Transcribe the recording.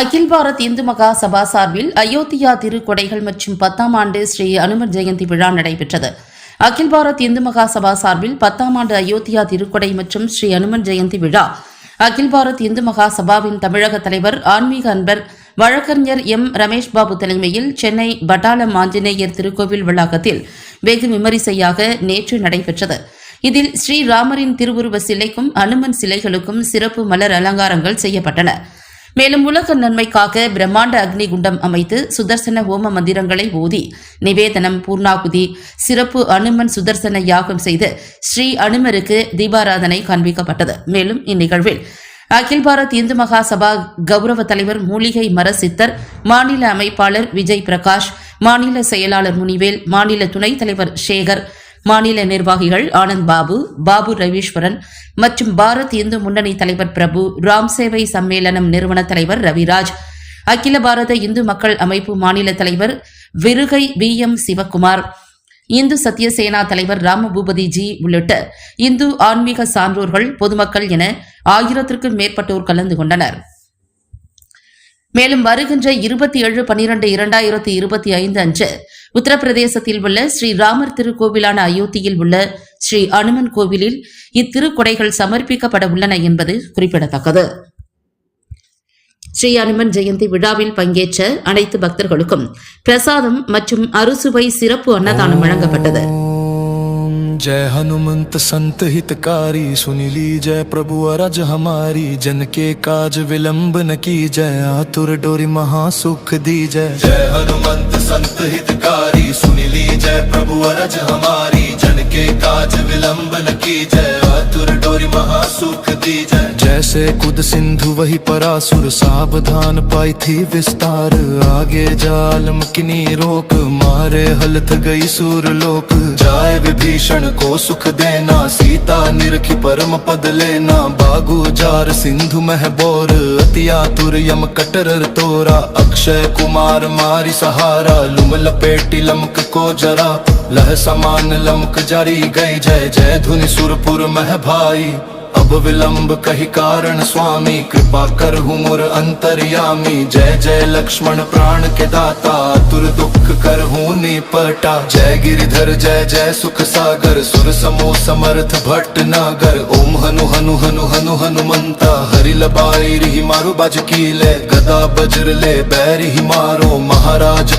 அகில் பாரத் இந்து மகா சபா சார்பில் அயோத்தியா திருக்கொடைகள் மற்றும் பத்தாம் ஆண்டு ஸ்ரீ அனுமன் ஜெயந்தி விழா நடைபெற்றது. அகில் பாரத் இந்து மகா சபா சார்பில் பத்தாம் ஆண்டு அயோத்தியா திருக்கொடை மற்றும் ஸ்ரீ அனுமன் ஜெயந்தி விழா. அகில் பாரத் இந்து மகா சபாவின் தமிழக தலைவர் ஆன்மீக அன்பர் வழக்கறிஞர் எம். ரமேஷ் பாபு தலைமையில் சென்னை பட்டாளம் ஆஞ்சநேயர் திருக்கோவில் வளாகத்தில் வெகு விமரிசையாக நேற்று நடைபெற்றது. இதில் ஸ்ரீராமரின் திருவுருவ சிலைக்கும் அனுமன் சிலைகளுக்கும் சிறப்பு மலர் அலங்காரங்கள் செய்யப்பட்டன. மேலும் உலக நன்மைக்காக பிரம்மாண்ட அக்னி குண்டம் அமைத்து சுதர்சன ஹோம மந்திரங்களை ஓதி நிவேதனம் பூர்ணாகுதி சிறப்பு அனுமன் சுதர்சன யாகம் செய்து ஸ்ரீ அனுமருக்கு தீபாராதனை காண்பிக்கப்பட்டது. மேலும் இந்நிகழ்வில் அகில் பாரத் இந்து மகா சபா கௌரவ தலைவர் மூலிகை மர சித்தர் மாநில அமைப்பாளர் விஜய் பிரகாஷ் மாநில செயலாளர் முனிவேல் மாநில துணைத் தலைவர் சேகர் மாநில நிர்வாகிகள் ஆனந்த் பாபு பாபு ரவீஸ்வரன் மற்றும் பாரத் இந்து முன்னணி தலைவர் பிரபு ராம் சேவை சம்மேளனம் நிறுவன தலைவர் ரவிராஜ் அகில பாரத இந்து மக்கள் அமைப்பு மாநில தலைவர் விருகை வி எம் சிவக்குமார் இந்து சத்தியசேனா தலைவர் ராமபூபதி ஜி உள்ளிட்ட இந்து ஆன்மீக சான்றோர்கள் பொதுமக்கள் என ஆயிரத்திற்கும் மேற்பட்டோர் கலந்து கொண்டனர். மேலும் வருகின்ற இருபத்தி ஏழு பனிரெண்டு இரண்டாயிரத்தி இருபத்தி ஐந்து அன்று உத்தரப்பிரதேசத்தில் உள்ள ஸ்ரீ ராமர் திருக்கோவிலான அயோத்தியில் உள்ள ஸ்ரீ அனுமன் கோவிலில் இத்திருக்கொடைகள் சமர்ப்பிக்கப்பட உள்ளன என்பது குறிப்பிடத்தக்கது. ஸ்ரீ அனுமன் ஜெயந்தி விழாவில் பங்கேற்ற அனைத்து பக்தர்களுக்கும் பிரசாதம் மற்றும் அறுசுவை சிறப்பு அன்னதானம் வழங்கப்பட்டது. जय हनुमंत संत हितकारी सुनिली जय प्रभु अरज हमारी। जन के काज विलंब न की जय आतुर डोरी महासुख दी जय जय हनुमंत संत हितकारी सुनिली जय प्रभु अरज हमारी। जन के काज विलंब न की जय महासुख दी जय जैसे कुद सिंधु वही परासुर, सावधान पाई थी विस्तार। आगे जालम किनी रोक, मारे हलत गई सूर लोक। जाए विभीषण को सुख देना, सीता निरखी परम पद लेना। बागु जार सिंधु मह बोर अति आतुर यम कटर तोरा। अक्षय कुमार मारी सहारा लुम लपेटी लमक को जरा। लह समान लमक जारी गई, जय जय धुनि सुरपुर मह भाई। अब विलंब कही कारण स्वामी, कृपा कर मुर अंतर्यामी। जय जय लक्ष्मण प्राण के दाता, तुर दुख कर निपटा। जय गिरिधर, जय जय सुख सागर, सुर समो समर्थ भट्ट नागर। ओम हनु हनु हनु हनु हनुमंता, हरि लबाई रिहि मारो बाज कीले गदा बज्र ले, बैर ही मारो। महाराज